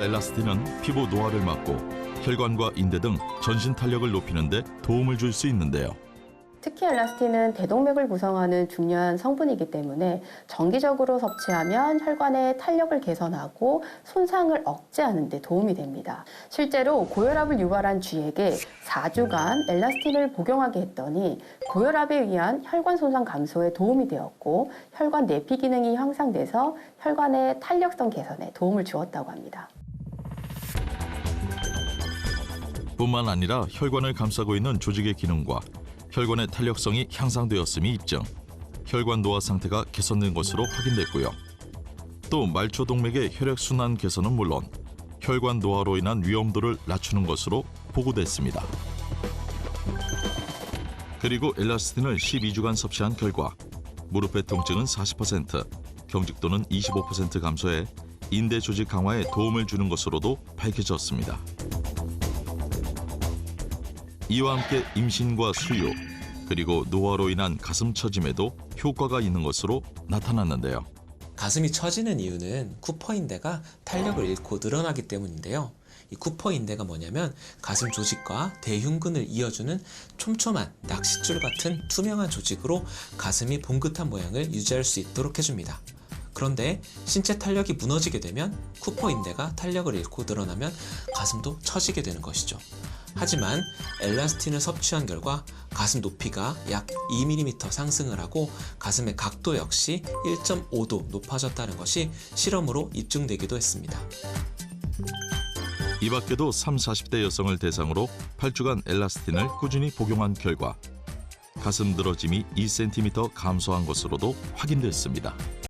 엘라스틴은 피부 노화를 막고 혈관과 인대 등 전신 탄력을 높이는 데 도움을 줄 수 있는데요. 특히 엘라스틴은 대동맥을 구성하는 중요한 성분이기 때문에 정기적으로 섭취하면 혈관의 탄력을 개선하고 손상을 억제하는 데 도움이 됩니다. 실제로 고혈압을 유발한 쥐에게 4주간 엘라스틴을 복용하게 했더니 고혈압에 의한 혈관 손상 감소에 도움이 되었고 혈관 내피 기능이 향상돼서 혈관의 탄력성 개선에 도움을 주었다고 합니다. 뿐만 아니라 혈관을 감싸고 있는 조직의 기능과 혈관의 탄력성이 향상되었음이 입증. 혈관 노화 상태가 개선된 것으로 확인됐고요. 또 말초 동맥의 혈액 순환 개선은 물론 혈관 노화로 인한 위험도를 낮추는 것으로 보고됐습니다. 그리고 엘라스틴을 12주간 섭취한 결과 무릎의 통증은 40%, 경직도는 25% 감소해 인대 조직 강화에 도움을 주는 것으로도 밝혀졌습니다. 이와 함께 임신과 수유 그리고 노화로 인한 가슴 처짐에도 효과가 있는 것으로 나타났는데요. 가슴이 처지는 이유는 쿠퍼 인대가 탄력을 잃고 늘어나기 때문인데요. 이 쿠퍼 인대가 뭐냐면 가슴 조직과 대흉근을 이어주는 촘촘한 낚싯줄 같은 투명한 조직으로 가슴이 봉긋한 모양을 유지할 수 있도록 해줍니다. 그런데 신체 탄력이 무너지게 되면 쿠퍼 인대가 탄력을 잃고 늘어나면 가슴도 처지게 되는 것이죠. 하지만 엘라스틴을 섭취한 결과 가슴 높이가 약 2mm 상승을 하고 가슴의 각도 역시 1.5도 높아졌다는 것이 실험으로 입증되기도 했습니다. 이 밖에도 3, 40대 여성을 대상으로 8주간 엘라스틴을 꾸준히 복용한 결과 가슴 늘어짐이 2cm 감소한 것으로도 확인됐습니다.